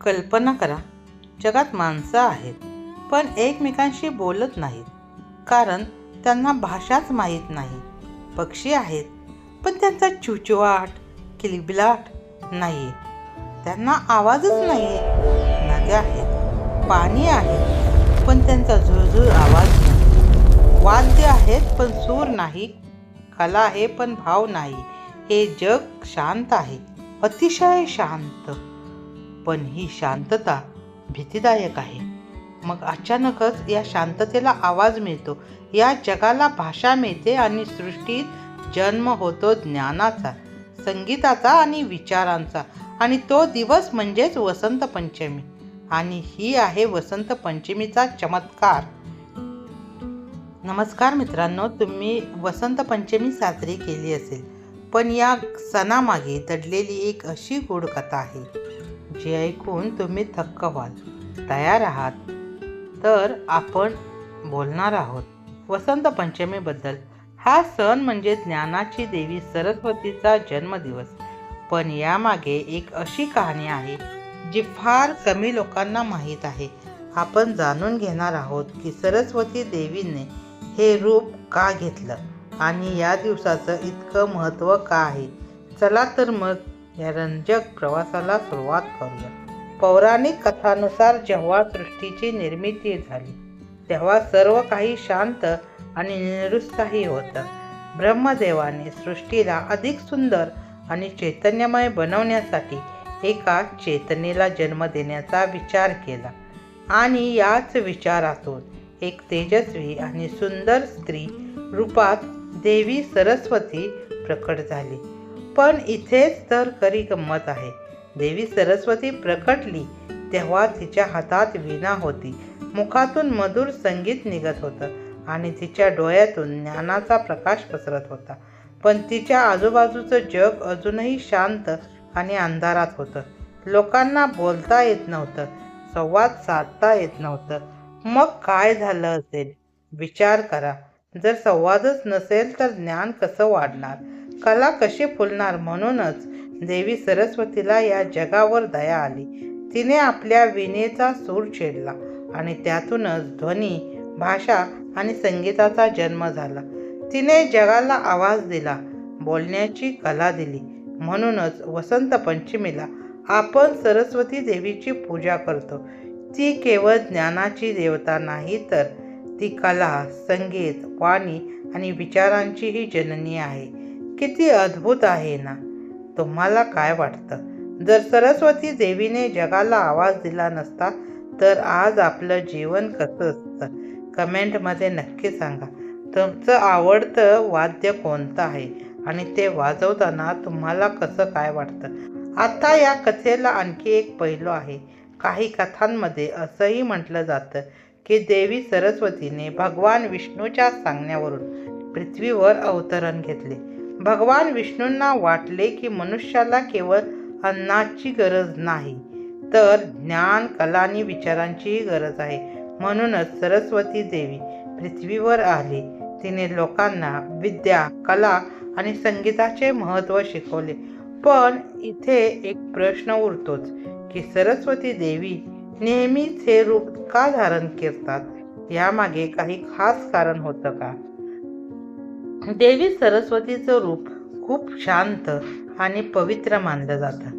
कल्पना करा. जगात माणसं आहेत पण एकमेकांशी बोलत नाहीत. कारण त्यांना भाषाच माहीत नाही. पक्षी आहेत पण त्यांचा चुचवाट किलबिलाट नाही त्यांना आवाजच नाही नद्या आहेत पाणी आहे पण त्यांचा झुळझुळ आवाज नाही. वाद्य आहेत पण सूर नाही. कला आहे पण भाव नाही. हे जग शांत आहे अतिशय शांत. पण ही शांतता भीतीदायक आहे. मग अचानकच या शांततेला आवाज मिळतो. या जगाला भाषा मिळते आणि सृष्टीत जन्म होतो ज्ञानाचा संगीताचा आणि विचारांचा. आणि तो दिवस म्हणजेच वसंत पंचमी. आणि ही आहे वसंत पंचमीचा चमत्कार. नमस्कार मित्रांनो तुम्ही वसंत पंचमी साजरी केली असेल पण या सणामागे दडलेली एक अशी गोड कथा आहे. जे ऐकून तुम्ही थक्क व्हाल. तयार आहात? तर आपण बोलणार आहोत वसंत पंचमीबद्दल. हा सण म्हणजे ज्ञानाची देवी सरस्वतीचा जन्मदिवस. पण यामागे एक अशी कहाणी आहे जी फार कमी लोकांना माहीत आहे. आपण जाणून घेणार आहोत की सरस्वती देवीने हे रूप का घेतलं आणि या दिवसाचं इतकं महत्त्व का आहे? चला तर मग या रंजक प्रवासाला सुरुवात करूया. पौराणिक कथानुसार जेव्हा सृष्टीची निर्मिती झाली तेव्हा सर्व काही शांत आणि निरुत्साही होतं. ब्रह्मदेवाने सृष्टीला अधिक सुंदर आणि चैतन्यमय बनवण्यासाठी एका चेतनेला जन्म देण्याचा विचार केला. आणि याच विचारातून एक तेजस्वी आणि सुंदर स्त्री रूपात देवी सरस्वती प्रकट झाली. पण इथेच तर खरी गंमत आहे. देवी सरस्वती प्रकटली तेव्हा तिच्या हातात वीणा होती. मुखातून मधुर संगीत निघत होतं आणि तिच्या डोळ्यातून ज्ञानाचा प्रकाश पसरत होता. पण तिच्या आजूबाजूचं जग अजूनही शांत आणि अंधारात होतं. लोकांना बोलता येत नव्हतं संवाद साधता येत नव्हतं. मग काय झालं असेल? विचार करा. जर संवादच नसेल तर ज्ञान कसं वाढणार? कला कशी फुलणार म्हणूनच देवी सरस्वतीला या जगावर दया आली. तिने आपल्या विणेचा सूर छेडला आणि त्यातूनच ध्वनी भाषा आणि संगीताचा जन्म झाला. तिने जगाला आवाज दिला बोलण्याची कला दिली. म्हणूनच वसंत पंचमीला आपण सरस्वती देवीची पूजा करतो. ती केवळ ज्ञानाची देवता नाही तर ती कला संगीत वाणी आणि विचारांचीही जननी आहे. किती अद्भुत आहे ना. तुम्हाला काय वाटतं? जर सरस्वती देवीने जगाला आवाज दिला नसता तर आज आपलं जीवन कसं असतं? कमेंटमध्ये नक्की सांगा. तुमचं आवडतं वाद्य कोणतं आहे? आणि ते वाजवताना तुम्हाला कसं काय वाटतं? आता या कथेला आणखी एक पैलू आहे. काही कथांमध्ये असंही म्हटलं जातं की देवी सरस्वतीने भगवान विष्णूच्या सांगण्यावरून पृथ्वीवर अवतरण घेतले. भगवान विष्णूंना वाटले की मनुष्याला केवळ अन्नाची गरज नाही तर ज्ञान कला आणि विचारांचीही गरज आहे. म्हणूनच सरस्वती देवी पृथ्वीवर आली. तिने लोकांना विद्या कला आणि संगीताचे महत्त्व शिकवले. पण इथे एक प्रश्न उरतोच की सरस्वती देवी नेहमीच हे रूप का धारण करतात? यामागे काही खास कारण होतं का? देवी सरस्वतीचं रूप खूप शांत आणि पवित्र मानलं जातं.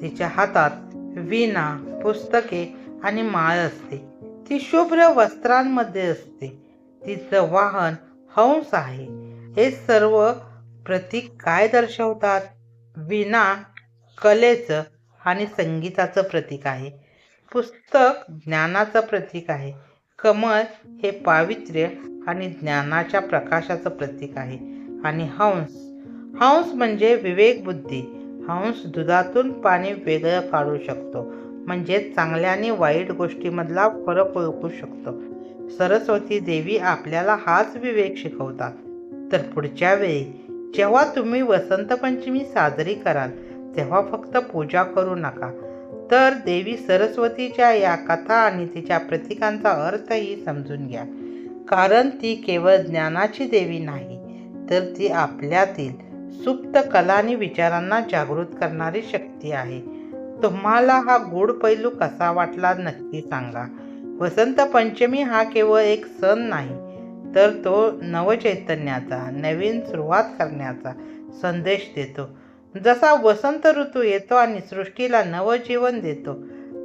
तिच्या हातात वीणा पुस्तके आणि माळ असते. ती शुभ्र वस्त्रांमध्ये असते. तिचं वाहन हंस आहे. हे सर्व प्रतीक काय दर्शवतात? वीणा कलेचं आणि संगीताचं प्रतीक आहे. पुस्तक ज्ञानाचं प्रतीक आहे. कमळ हे पावित्र्य आणि ज्ञानाच्या प्रकाशाचं प्रतीक आहे. आणि हंस हंस म्हणजे विवेक बुद्धी. हंस दुधातून पाणी वेगळं काढू शकतो. म्हणजे चांगल्या आणि वाईट गोष्टीमधला फरक ओळखू शकतो. सरस्वती देवी आपल्याला हाच विवेक शिकवतात. तर पुढच्या वेळी जेव्हा तुम्ही वसंत पंचमी साजरी कराल तेव्हा फक्त पूजा करू नका. तर देवी सरस्वतीच्या या कथा आणि तिच्या प्रतीकांचा अर्थही समजून घ्या. कारण ती केवळ ज्ञानाची देवी नाही तर ती आपल्यातील सुप्त कला आणि विचारांना जागृत करणारी शक्ती आहे. तुम्हाला हा गोड पैलू कसा वाटला नक्की सांगा. वसंत पंचमी हा केवळ एक सण नाही तर तो नवचैतन्याचा नवीन सुरुवात करण्याचा संदेश देतो. जसा वसंत ऋतू येतो आणि सृष्टीला नवजीवन देतो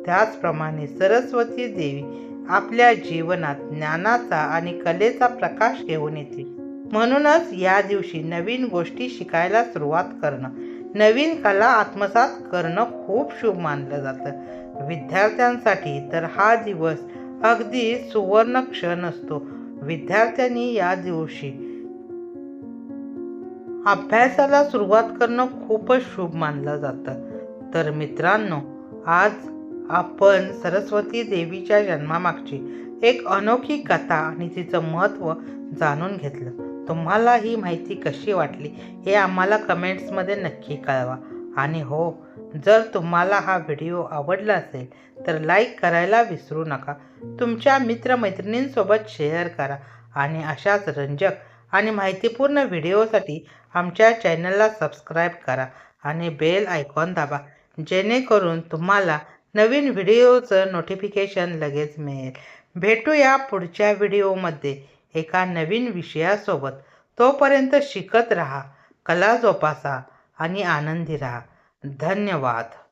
त्याचप्रमाणे सरस्वती देवी आपल्या जीवनात ज्ञानाचा आणि कलेचा प्रकाश घेऊन येते. म्हणूनच या दिवशी नवीन गोष्टी शिकायला सुरुवात करणं नवीन कला आत्मसात करणं खूप शुभ मानलं जातं. विद्यार्थ्यांसाठी तर हा दिवस अगदी सुवर्ण क्षण असतो. विद्यार्थ्यांनी या दिवशी अभ्यासाला सुरुवात करणं खूपच शुभ मानलं जातं. तर मित्रांनो आज आपण सरस्वती देवीच्या जन्मामागची एक अनोखी कथा आणि तिचं महत्त्व जाणून घेतलं. तुम्हाला ही माहिती कशी वाटली हे आम्हाला कमेंट्समध्ये नक्की कळवा. आणि हो जर तुम्हाला हा व्हिडिओ आवडला असेल तर लाईक करायला विसरू नका. तुमच्या मित्रमैत्रिणींसोबत शेअर करा. आणि अशाच रंजक आणि माहितीपूर्ण व्हिडिओसाठी आमच्या चॅनलला सबस्क्राईब करा आणि बेल आयकॉन दाबा. जेणेकरून तुम्हाला नवीन व्हिडिओचं नोटिफिकेशन लगेच मिळेल. भेटूया पुढच्या व्हिडिओमध्ये एका नवीन विषयासोबत. तोपर्यंत शिकत राहा कला जोपासा आणि आनंदी राहा. धन्यवाद.